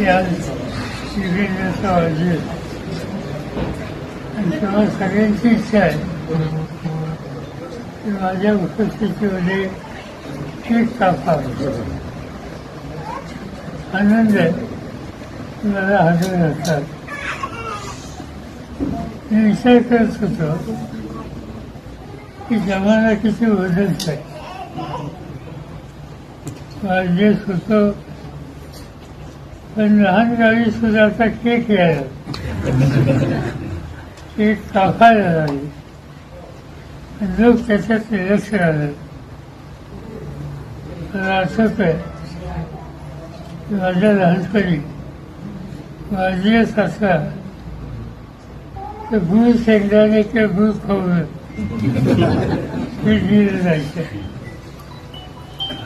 की आज शिबिराचा आणि तेव्हा सगळ्यांची इच्छा आहे की माझ्या उपस्थितीमध्ये केक कापावा आनंद आहे. मला हजर असतात मी विचार करत होतो की जमाना किती बदलत आहे जे होतो पण लहान गावी सुद्धा आता केक यायला. केक कापायला लागले. लोक त्याच्यात लक्ष आलं. मला आठवत आहे माझ्या लहानपणी माझी सासरा तर गुळ शेंगदाणे किंवा गुळ खाऊन ते दिलं जायचं.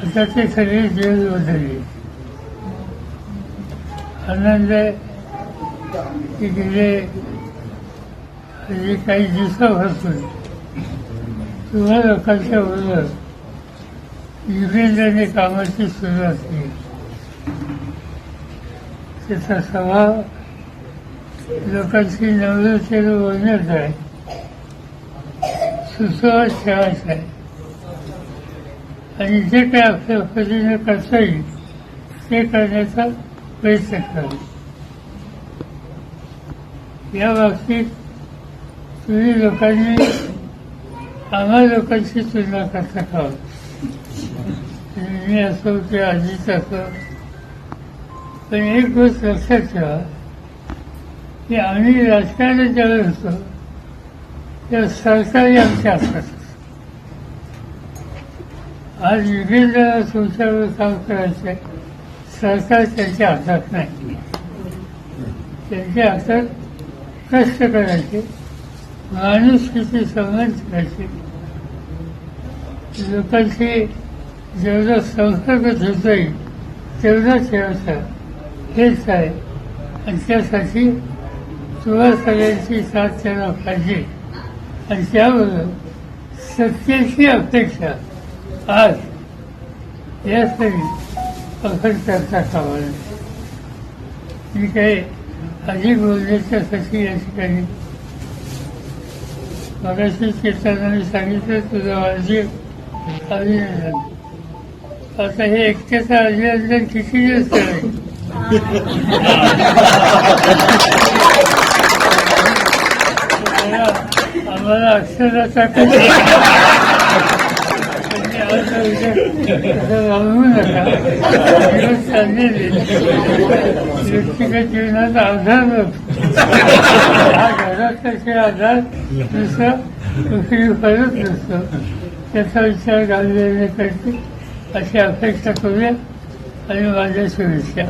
आता ते सगळे जेल बदलले आनंद आहे की गेले हल्ली काही दिवसापासून तुम्हा लोकांच्या बरोबर युगेंद्रने कामाची सुरुवात केली. त्याचा स्वभाव लोकांशी नवरतेनं बोलण्यात आहे. सुसंवाद ठेवायचा आहे. आणि जे काही आपल्या पद्धतीने करता येईल ते करण्याचा प्रयत्न या बाबतीत तुम्ही लोकांनी आम्हा लोकांची तुलना करता खावं मी असो की आजीच असो पण एक गोष्ट लक्षात ठेवा की आम्ही राजकारणात ज्यावेळेस होतो तेव्हा सरकारी आमच्या हातात आज विविध तुमच्यावर काम करायचं आहे सरकार त्यांच्या हातात नाही. त्यांच्या हातात कष्ट करायचे माणूस संघर्ष करायचे. लोकांशी जेवढा संसर्ग ठेवता येईल तेवढा ठेवायचा हेच आहे. आणि त्यासाठी तुला सगळ्यांची साथ त्यांना पाहिजे. आणि त्याबरोबर सत्तेची अपेक्षा आज यासाठी आपण चर्चा कामा मी काही अधिक बोलण्याच्यासाठी या ठिकाणी मगाशी कीर्तनाने सांगितलं तुझं अजिब अभिनंदन आता हे एकट्याचं अभिनंदन किती दिवस करायचं आम्हाला अक्षर व्यक्तिगत जीवनात आधार हा घरात आधार दुसरा दुसरी फरक नसतो त्याचा विचार घाललेले करते अशी अपेक्षा करूया आणि माझ्या शुभेच्छा